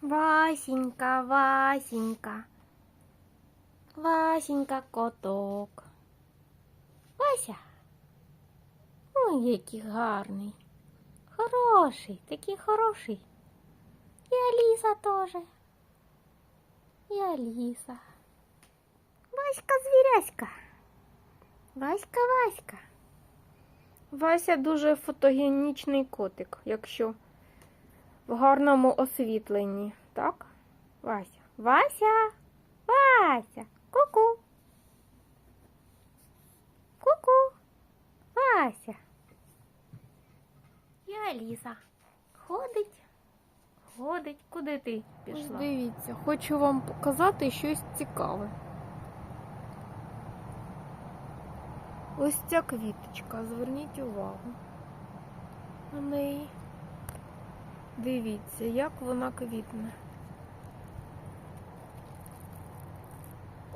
Васенька, Васенька. Васенька коток. Вася. Ой, який гарний. Хороший, такий хороший. І Аліса теж. І Аліса. Васька звіряська. Васька, Васька. Вася дуже фотогенічний котик, якщо в гарному освітленні, так? Вася. Вася! Вася! Ку-ку! Ку-ку! Вася! І Аліса. Ходить. Ходить. Куди ти пішла? Дивіться, хочу вам показати щось цікаве. Ось ця квіточка, зверніть увагу. На неї. Дивіться, як вона квітне.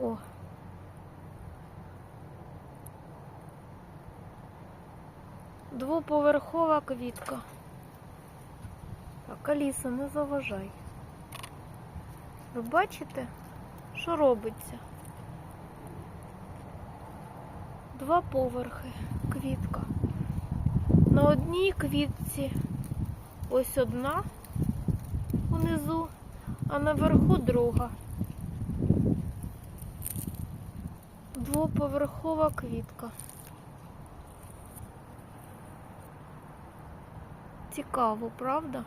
О. Двоповерхова квітка. Так, Аліса, не заважай. Ви бачите, що робиться? Два поверхи квітка. На одній квітці ось одна унизу, а наверху друга. Двоповерхова квітка. Цікаво, правда?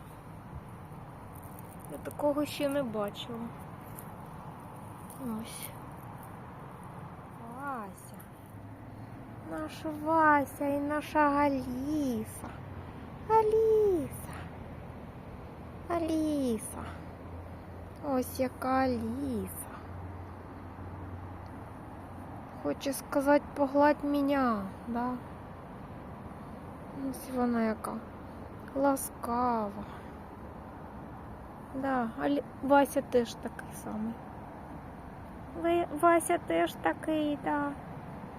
Я такого ще не бачила. Ось. Вася. Наша Вася і наша Аліса. Аліса. Аліса. Ось яка Аліса. Хоче сказати, погладь мене, да? Ось вона яка ласкава. Да, Алі... Вася теж такий самий. Ви, Вася теж такий, да.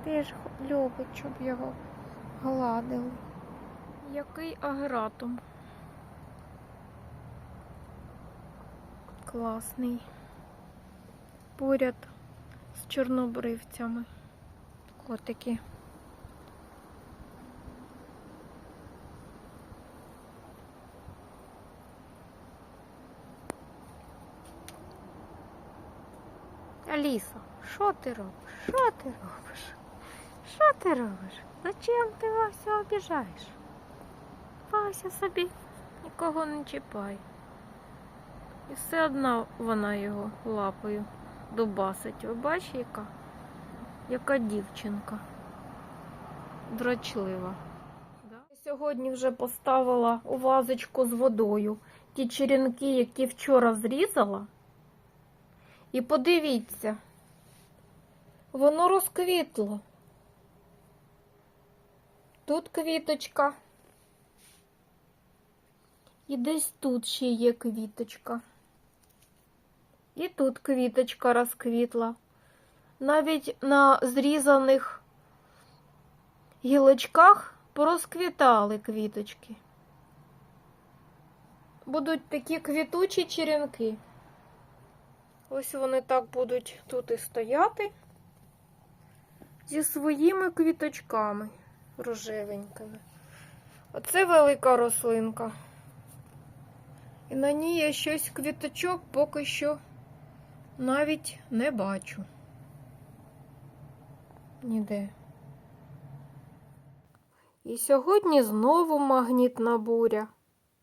Теж любить, щоб його гладили. Який агратум. Класний. Поряд з чорнобривцями. Котики. Аліса, що ти робиш? Що ти робиш? Що ти робиш? Зачем ти Вася обіжаєш? Вася собі нікого не чіпай. І все одно вона його лапою дубасить. Ви бачите, яка? Яка дівчинка. Драчлива. Сьогодні вже поставила у вазочку з водою ті черенки, які вчора зрізала. І подивіться, воно розквітло. Тут квіточка. І десь тут ще є квіточка. І тут квіточка розквітла. Навіть на зрізаних гілочках порозквітали квіточки. Будуть такі квітучі черенки. Ось вони так будуть тут і стояти зі своїми квіточками рожевенькими. Оце велика рослинка. І на ній я щось квіточок поки що навіть не бачу. Ніде. І сьогодні знову магнітна буря.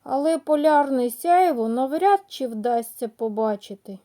Але полярне сяйво навряд чи вдасться побачити.